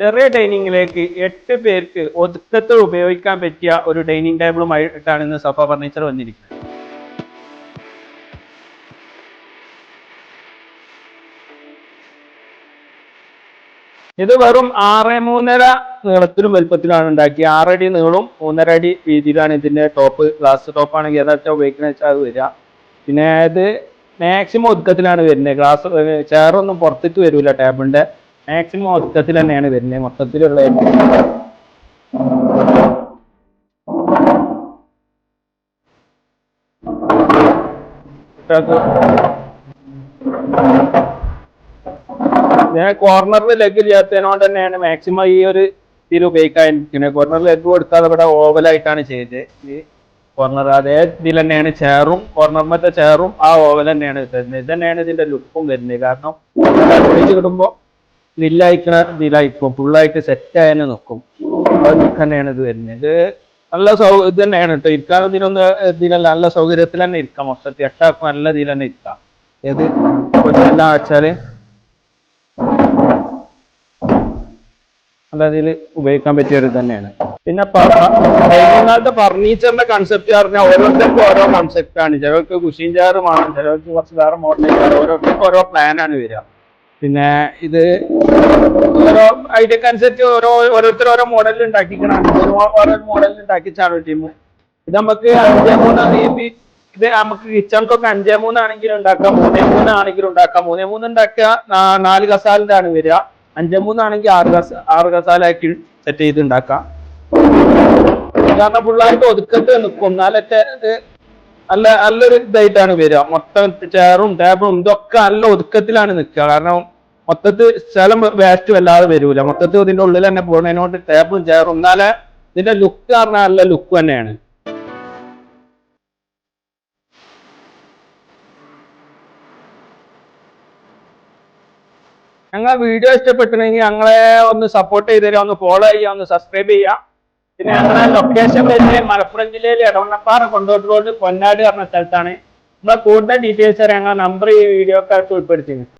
ചെറിയ ഡൈനിങ്ങിലേക്ക് എട്ട് പേർക്ക് ഒതുക്കത്തിൽ ഉപയോഗിക്കാൻ പറ്റിയ ഒരു ഡൈനിങ് ടേബിളുമായിട്ടാണ് ഇന്ന് സോഫ ഫർണിച്ചർ വന്നിരിക്കുന്നത്. ഇത് വെറും ആറ് മൂന്നര നീളത്തിലും വലുപ്പത്തിലാണ് ഉണ്ടാക്കി ആറടി നീളവും മൂന്നര അടി വീതിയിലാണ് ഇതിന്റെ ടോപ്പ് ഗ്ലാസ് ടോപ്പ് ആണെങ്കിൽ ഏതാച്ചാ ഉപയോഗിക്കുന്നത് വെച്ചാൽ അത് വരിക. പിന്നെ ഇത് മാക്സിമം ഒതുക്കത്തിലാണ് വരുന്നത്. ഗ്ലാസ് ചെയറൊന്നും പുറത്തേക്ക് വരില്ല ടേബിളിന്റെ മാക്സിമം മൊത്തത്തിൽ തന്നെയാണ് വരുന്നത്. മൊത്തത്തിലുള്ള ഞാൻ കോർണറിൽ ലെഗ് ചേർത്തതിനോട് തന്നെയാണ് മാക്സിമം ഈ ഒരു ഇതിൽ ഉപയോഗിക്കാതിരിക്കുന്നത് കോർണർ ലെഗ് കൊടുക്കാതെ ഇവിടെ ഓവലായിട്ടാണ് ചെയ്തത്. ഈ കോർണർ അതേ ഇതിൽ തന്നെയാണ് ചെയറും കോർണർമത്തെ ചേറും ആ ഓവൽ തന്നെയാണ് വരുന്നത് ഇത് തന്നെയാണ് ഇതിന്റെ ലുക്കും വരുന്നത്. കാരണം കിട്ടുമ്പോൾ ഗ്രില്ലായിക്കണ ഇതിലായിക്കും ഫുള്ളായിട്ട് സെറ്റ് ആയതിനെ നിൽക്കും അത് തന്നെയാണ് ഇത് വരുന്നത്. നല്ല സൗ ഇത് തന്നെയാണ് കേട്ടോ ഇരിക്കാൻ ഇതിനൊന്ന് ഇതിനല്ല നല്ല സൗകര്യത്തിൽ തന്നെ ഇരിക്കാം മൊത്തത്തിൽ. എട്ടാക്കും നല്ല ഇതിൽ തന്നെ ഇരിക്കാം. ഏത്? എന്താ വെച്ചാൽ നല്ല ഇതിൽ ഉപയോഗിക്കാൻ പറ്റിയ ഒരു തന്നെയാണ്. പിന്നെ വൈകുന്നേരത്തെ ഫർണിച്ചറിന്റെ കൺസെപ്റ്റ് പറഞ്ഞാൽ ഓരോരുത്തർക്കും ഓരോ കൺസെപ്റ്റ് ആണ്. ചിലർക്ക് കുഷീൻ ചെയർ വേണം ചിലർക്ക് കുറച്ച് വേറെ മോഡൽ ഓരോരുത്തർക്കും ഓരോ പ്ലാൻ ആണ് വരിക. പിന്നെ ഇത് ഓരോ ഐഡിയക്ക് അനുസരിച്ച് ഓരോ ഓരോരുത്തർ ഓരോ മോഡലിൽ ഉണ്ടാക്കിക്കണം ഓരോ മോഡലിൽ ഉണ്ടാക്കിച്ചാണ് ടീം ഇത് നമുക്ക് അഞ്ചേ മൂന്നാണെങ്കിൽ ഇത് നമുക്ക് കിച്ചൺക്കൊക്കെ അഞ്ചേ മൂന്നാണെങ്കിലും ഉണ്ടാക്കാം മൂന്നേ മൂന്നാണെങ്കിലും ഉണ്ടാക്കാം. മൂന്നേ മൂന്ന് ഉണ്ടാക്കുക നാല് കസാലിന്റെ ആണ് വരിക. അഞ്ചേ മൂന്നാണെങ്കിൽ ആറ് കസ ആറ് കസാലാക്കി സെറ്റ് ചെയ്ത് ഉണ്ടാക്കാം. കാരണം ഫുള്ളായിട്ട് ഒതുക്കത്ത് നിൽക്കും ഇത് നല്ല നല്ലൊരു ഇതായിട്ടാണ് വരിക. മൊത്തം ചെയറും ടേബിളും ഇതൊക്കെ നല്ല ഒതുക്കത്തിലാണ് നിൽക്കുക. കാരണം മൊത്തത്തിൽ സ്ഥലം വേസ്റ്റ് വല്ലാതെ വരൂല. മൊത്തത്തിൽ ഇതിന്റെ ഉള്ളിൽ തന്നെ പോകുന്നതിനോട് ടേബിളും ചെയറും എന്നാലേ ഇതിന്റെ ലുക്ക് പറഞ്ഞാൽ നല്ല ലുക്ക് തന്നെയാണ്. ഞങ്ങൾ വീഡിയോ ഇഷ്ടപ്പെട്ടിട്ടുണ്ടെങ്കിൽ ഞങ്ങളെ ഒന്ന് സപ്പോർട്ട് ചെയ്ത് തരിക ഒന്ന് ഫോളോ ചെയ്യുക ഒന്ന് സബ്സ്ക്രൈബ് ചെയ്യുക. പിന്നെ ഞങ്ങളുടെ ലൊക്കേഷൻ വരുന്നത് മലപ്പുറം ജില്ലയിൽ എടവണ്ണപ്പാറ കൊണ്ടോട്ട് റോഡ് പൊന്നാട് പറഞ്ഞ സ്ഥലത്താണ്. നമ്മളെ കൂടുതൽ ഡീറ്റെയിൽസ് അറിയാൻ നമ്പർ ഈ വീഡിയോക്കകത്ത് ഉൾപ്പെടുത്തിയിരുന്നു